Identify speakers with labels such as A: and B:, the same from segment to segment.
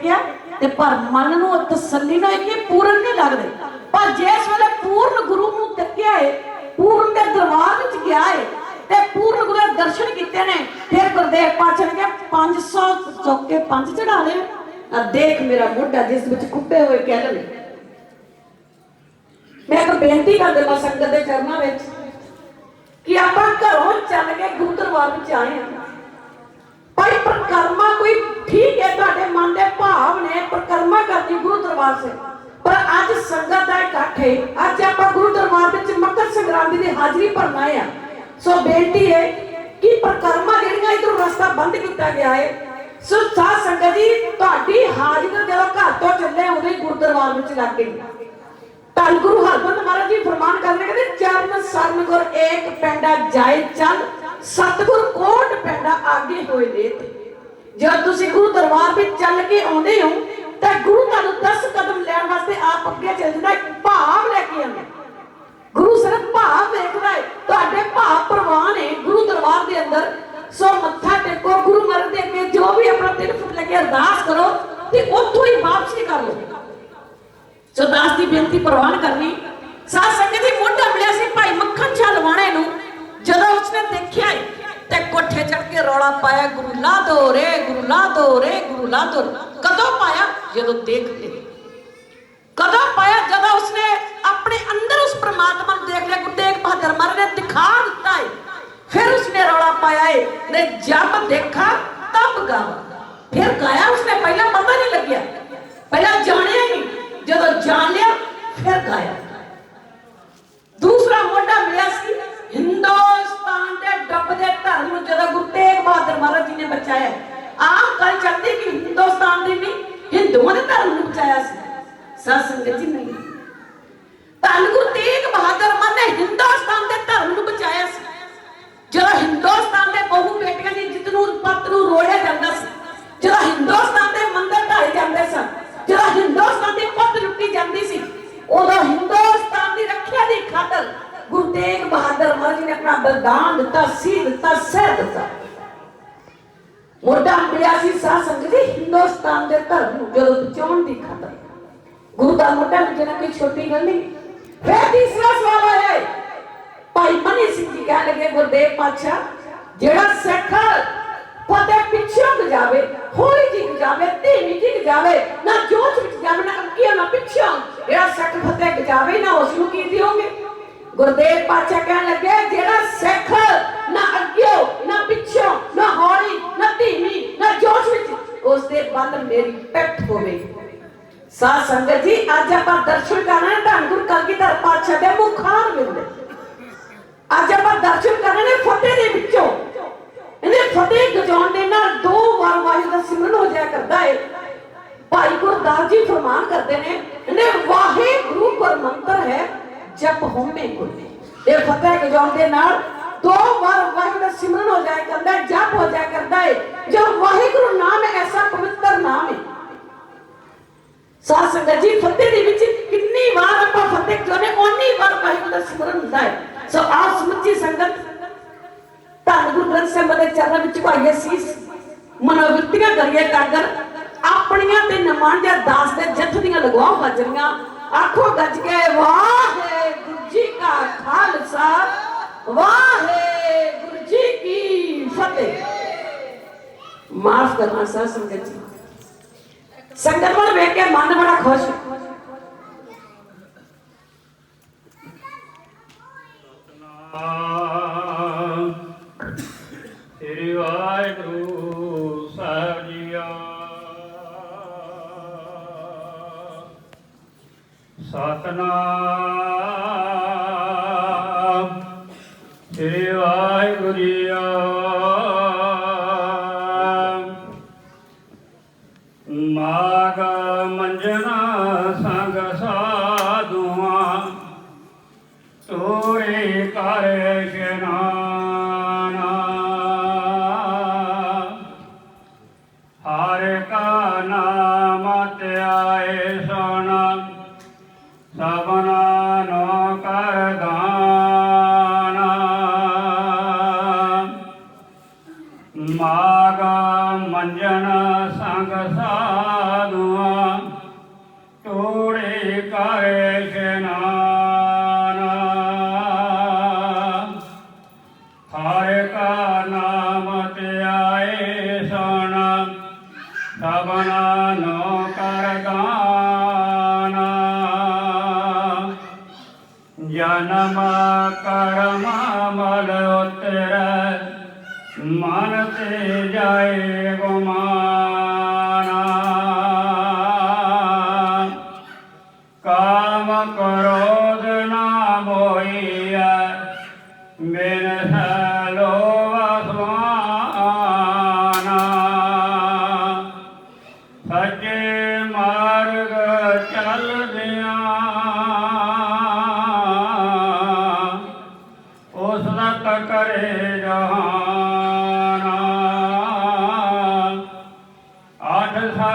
A: ਟੇਕਿਆ ਤੇ ਪਰ ਮਨ ਨੂੰ ਤਸੱਲੀ ਨਾ ਹੋਈ ਕਿ ਪੂਰਨ ਨਹੀਂ ਲੱਗਦੇ। ਪਰ ਜਿਸ ਵੇਲੇ ਪੂਰਨ ਗੁਰੂ ਨੂੰ ਤੱਕਿਆ ਏ, ਪੂਰਨ ਦੇ ਦਰਬਾਰ ਵਿੱਚ ਗਿਆ ਏ, ਤੇ ਪੂਰਨ ਗੁਰੂ ਦੇ ਦਰਸ਼ਨ ਕੀਤੇ ਨੇ, ਫਿਰ ਗੁਰਦੇਵ ਪਾਤਸ਼ਾਹ ਨੇ ਕਿਹਾ 500 ਚੌਕੇ ਪੰਜ ਚੜਾ ਲਏ। ਆ ਦੇਖ ਮੇਰਾ ਮੋਢਾ ਜਿਸ ਵਿੱਚ ਕੁੱਬੇ ਹੋਏ ਕਹਿ ਲਵੇ ਮੈਂ ਇੱਕ ਬੇਨਤੀ ਕਰਦੇ ਮਾਂ ਸੰਗਤ ਦੇ ਚਰਨਾਂ ਵਿੱਚ ਕਿ ਆਪਾਂ ਘਰੋਂ ਚੱਲ ਕੇ ਗੁਰੂ ਦਰਬਾਰ ਵਿੱਚ ਆਏ ਹਾਂ ਭਾਈ ਪ੍ਰਕਰਮਾ ਕੋਈ ਠੀਕ ਹੈ ਤੁਹਾਡੇ ਮਨ ਦੇ ਭਾਵ ਨੇ ਪ੍ਰਕਰਮਾ ਕਰਦੀ ਗੁਰੂ ਦਰਬਾਰ ਸੇ। ਪਰ ਅੱਜ ਸੰਗਤ ਦਾ ਇਕੱਠ ਹੈ। ਅੱਜ ਆਪਾਂ ਗੁਰੂ ਦਰਬਾਰ ਵਿੱਚ ਮਕਰ ਸੰਗਰਾਂਦੀ ਦੀ ਹਾਜ਼ਰੀ ਭਰਨਾ ਹੈ। ਸੋ ਬੇਨਤੀ ਹੈ ਕਿ ਪ੍ਰਕਰਮਾ ਜਿਹੜੀਆਂ ਇਧਰੋਂ ਰਸਤਾ ਬੰਦ ਕੀਤਾ ਗਿਆ ਹੈ, ਸੋ ਸਾਧ ਸੰਗਤ ਜੀ, ਤੁਹਾਡੀ ਹਾਜ਼ਰੀ ਜਦੋਂ ਘਰ ਤੋਂ ਚੱਲੇ ਉਦੋਂ ਹੀ ਵਿੱਚ ਲੱਗ ਗਈ ਧੰਨ ਗੁਰੂ ਹਰਗੋਬਿੰਦ ਮਹਾਰਾਜ ਜੀ, ਫਰਮਾਨ ਕਰਦੇ ਕਹਿੰਦੇ ਚਰਨ ਸਰਨ ਗੁਰ ਏਕ ਪੈਂਡਾ ਜਾਏ ਚੱਲ, ਸਤਿਗੁਰ ਕੋਟ ਪੈਂਡਾ ਆਗੇ ਹੋਏ ਲੇਤ। ਜਦ ਤੁਸੀਂ ਗੁਰੂ ਦਰਬਾਰ ਵਿੱਚ ਚੱਲ ਕੇ ਆਉਂਦੇ ਹੋ ਤਾਂ ਗੁਰੂ ਤੁਹਾਨੂੰ 10 ਕਦਮ ਲੈਣ ਵਾਸਤੇ ਆਪ ਅੱਗੇ ਚੱਲ ਜਾਂਦਾ ਇੱਕ ਭਾਵ ਲੈ ਕੇ ਆਉਂਦਾ। ਗੁਰੂ ਸਿਰਫ ਭਾਵ ਵੇਖਦਾ ਹੈ। ਤੁਹਾਡੇ ਭਾਵ ਪ੍ਰਵਾਨ ਹੈ ਗੁਰੂ ਦਰਬਾਰ ਦੇ ਅੰਦਰ। ਸੋ ਮੱਥਾ ਟੇਕੋ ਗੁਰੂ ਮਹਾਰਾਜ ਦੇ ਅੱਗੇ ਜੋ ਵੀ ਆਪਣਾ ਤਿਲ ਫੁੱਟ ਲੈ ਅਰਦਾਸ ਕਰੋ ਤੇ ਉੱਥੋਂ ਹੀ ਵਾਪਸੀ ਕਰ ਲਓ। ਸੋ ਦਾਸ ਦੀ ਬੇਨਤੀ ਪ੍ਰਵਾਨ ਕਰਨੀ। ਸਾਧ ਸੰਗਤ ਜੀ ਮੋਢਾ ਮਿਲਿਆ ਸੀ ਭਾਈ ਮੱਖਣ ਸ਼ਾਹ ਲਵਾਣੇ ਨੂੰ। ਜਦੋਂ ਉਸਨੇ ਦੇਖਿਆ ਏ, ਤੇ ਕੋਠੇ ਚੜ ਕੇ ਰੌਲਾ ਪਾਇਆ ਗੁਰੂ ਲਾ ਦੋ ਰੇ ਗੁਰੂ ਲਾ ਦੋ ਰੇ ਗੁਰੂ ਲਾ ਦੋ ਰੇ। ਕਦੋਂ ਪਾਇਆ? ਜਦੋਂ ਦੇਖ ਲਿਆ ਕਦੋਂ ਪਾਇਆ, ਜਦੋਂ ਉਸਨੇ ਆਪਣੇ ਅੰਦਰ ਉਸ ਪ੍ਰਮਾਤਮਾ ਨੂੰ ਦੇਖ ਲਿਆ ਗੁਰੂ ਤੇਗ ਬਹਾਦਰ ਮਹਾਰਾਜ ਨੇ ਦਿਖਾ ਦਿੱਤਾ ਏ। ਫਿਰ ਉਸਨੇ ਰੌਲਾ ਪਾਇਆ ਏ, ਨੇ ਜਬ ਦੇਖਾ ਤਬ ਗਾਵਾ। ਫਿਰ ਗਾਇਆ ਉਸਨੇ, ਪਹਿਲਾਂ ਪਤਾ ਨਹੀਂ ਲੱਗਿਆ। ਪਹਿਲਾਂ ਜਾਣਿਆ ਨਹੀਂ। ਜਦੋਂ ਜਾਣ ਲਿਆ ਫਿਰ ਗਾਇਆ। ਦੂਸਰਾ ਮੋਢਾ ਮਿਲਿਆ ਸੀ, ਹਿੰਦੁਸਤਾਨ ਦੇ ਡੱਬਦੇ ਧਰਮ ਨੂੰ ਜਦੋਂ ਗੁਰੂ ਤੇਗ ਬਹਾਦਰ ਮਹਾਰਾਜ ਜੀ ਨੇ ਬਚਾਇਆ। ਆਮ ਗੱਲ ਚੱਲਦੀ ਕਿ ਹਿੰਦੁਸਤਾਨ ਦੀ ਨਹੀਂ ਹਿੰਦੂਆਂ ਦੇ ਧਰਮ ਨੂੰ ਬਚਾਇਆ ਸੀ। ਸਾਧ ਸੰਗਤ ਜੀ ਨਹੀਂ। ਧੰਨ ਗੁਰੂ ਤੇਗ ਬਹਾਦਰ ਮਹਾਰਾਜ ਨੇ ਹਿੰਦੁਸਤਾਨ ਦੇ ਧਰਮ ਨੂੰ ਬਚਾਇਆ ਸੀ। ਜਦੋਂ ਹਿੰਦੁਸਤਾਨ ਦੇ ਬਹੁ ਬੇਟੀਆਂ ਦੀ ਜਿੱਤ ਨੂੰ, ਪੱਤ ਨੂੰ ਰੋੜਿਆ ਜਾਂਦਾ ਸੀ ਜਦੋਂ ਹਿੰਦੁਸਤਾਨ ਦੇ ਮੰਦਰ ਢਾਏ ਜਾਂਦੇ ਸਨ ਜਦੋਂ ਹਿੰਦੁਸਤਾਨ ਦੀ ਪੱਤ ਲੁੱਟੀ ਜਾਂਦੀ ਸੀ, ਉਦੋਂ ਹਿੰਦੁਸਤਾਨ ਦੀ ਰੱਖਿਆ ਦੀ ਖਾਤਰ ਗੁਰੂ ਤੇਗ ਬਹਾਦਰ ਮਹਾਰਾਜ ਜੀ ਨੇ ਆਪਣਾ ਬਲਿਦਾਨ ਦਿੱਤਾ ਸੀ ਦਿੱਤਾ ਸਹਿ ਦਿੱਤਾ। ਮੋਢਾ ਮਿਲਿਆ ਸੀ, ਸਾਧ ਸੰਗਤ ਜੀ। ਹਿੰਦੁਸਤਾਨ ਦੇ ਧਰਮ ਨੂੰ ਜਦੋਂ ਬਚਾਉਣ ਦੀ ਖਾਤਰ। ਗੁਰੂ ਦਾ ਮੋਢਾ ਮਿਲਣਾ ਕੋਈ ਛੋਟੀ ਗੱਲ ਨਹੀਂ। ਫਿਰ ਤੀਸਰਾ ਸਵਾਲ ਹੈ। ਭਾਈ ਮਨੀ ਸਿੰਘ ਜੀ ਕਹਿ ਲਗੇ, ਗੁਰਦੇਵ ਪਾਤਸ਼ਾਹ, ਜਿਹੜਾ ਸਿੱਖ ਫਤਿਹ ਪਿੱਛੋਂ ਗਜਾਵੇ ਹੌਲੀ ਜੀ ਗਜਾਵੇ ਧੀਮੀ ਜੀ ਗਜਾਵੇ ਨਾ ਜੋਸ਼ ਵਿੱਚ ਜਾਵੇ, ਨਾ ਅੱਗੇ ਨਾ ਪਿੱਛੋਂ, ਜਿਹੜਾ ਸਿੱਖ ਫਤਿਹ ਗਜਾਵੇ ਨਾ ਉਸ ਨੂੰ ਕੀ ਦਿਓਗੇ? ਗੁਰਦੇਵ ਪਾਤਸ਼ਾਹ ਕਹਿਣ ਲੱਗੇ, ਜਿਹੜਾ ਸਿੱਖ ਦੇ ਬੰਨ ਮੇਰੀ ਪਿੱਠ ਹੋਵੇ ਸਾਧ ਸੰਗਤ ਜੀ ਅੱਜ ਆਪਾਂ ਦਰਸ਼ਨ ਕਰਨਾ ਹੈ ਧੰਨ ਗੁਰੂ ਕਲਗੀਧਰ ਪਾਤਸ਼ਾਹ ਦੇ ਮੁਖਾਰ ਮਿਲਦੇ ਅੱਜ ਆਪਾਂ ਦਰਸ਼ਨ ਕਰਨੇ ਨੇ ਫਤਿਹ ਦੇ ਵਿੱਚੋਂ ਇਹਨੇ ਫਤਿਹ ਗਜਾਉਣ ਦੇ ਨਾਲ ਦੋ ਵਾਰ ਵਾਹਿਗੁਰੂ ਦਾ ਸਿਮਰਨ ਹੋ ਜਾਇਆ ਕਰਦਾ ਹੈ ਭਾਈ ਗੁਰਦਾਸ ਜੀ ਫਰਮਾਨ ਕਰਦੇ ਨੇ ਇਹਨੇ ਵਾਹਿਗੁਰੂ ਗੁਰ ਮੰਤਰ ਹੈ ਜਪ ਹੋਮੇ ਗੁਰ ਇਹ ਫਤਿਹ ਗਜਾਉਣ ਦੇ ਨਾਲ ਦੋ ਵਾਰ ਵਾਹਿਗੁਰੂ ਦਾ ਸਿਮਰਨ ਹੋ ਜਾਇਆ ਕਰਦਾ ਧੰਨ ਗੁਰੂ ਸਾਹਿਬ ਦੇ ਚਰਨਾਂ ਵਿੱਚ ਪਾਈਏ ਸੀਸ ਮਨੋਵਿਰਤੀਆਂ ਕਰੀਏ ਕਾਗਰ, ਆਪਣੀਆਂ ਤੇ ਨਮਾਂਜਾ ਦਾਸ ਦੇ ਜੱਥ ਦੀਆਂ ਲਗਵਾਓ ਹਾਜ਼ਰੀਆਂ। ਆਖੋ ਗੱਜ ਕੇ, ਵਾਹਿਗੁਰੂ ਜੀ ਕਾ ਖਾਲਸਾ, ਵਾਹਿਗੁਰੂ ਜੀ ਕੀ ਫਤਿਹ। ਮਾਫ ਕਰਨਾ ਸਾਧ ਸੰਗਤ ਜੀ। ਸੰਗਤ ਵੱਲ ਵੇਖ ਕੇ ਮਨ ਬੜਾ ਖੁਸ਼।
B: ਸਤਨਾਮ ਵਾਹਿਗੁਰੂ જન્મ કર્મ મળોતર માનતે જાય ગોમા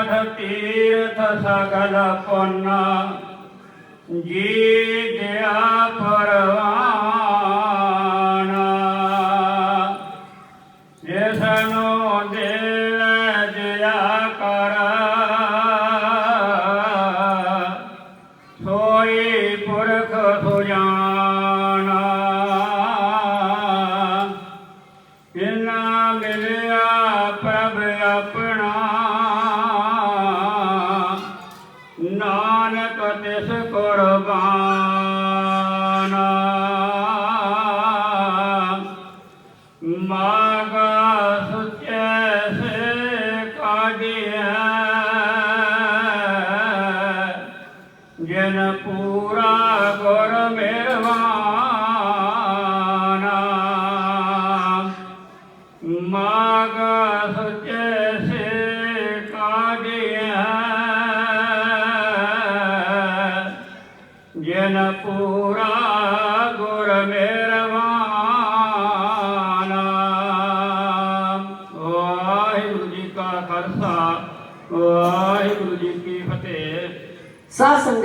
B: તીર્થ તીર્થ સગલ પન્ન જી દયા પરવાના દેશનો દેવ
A: ગોરા ગોરમે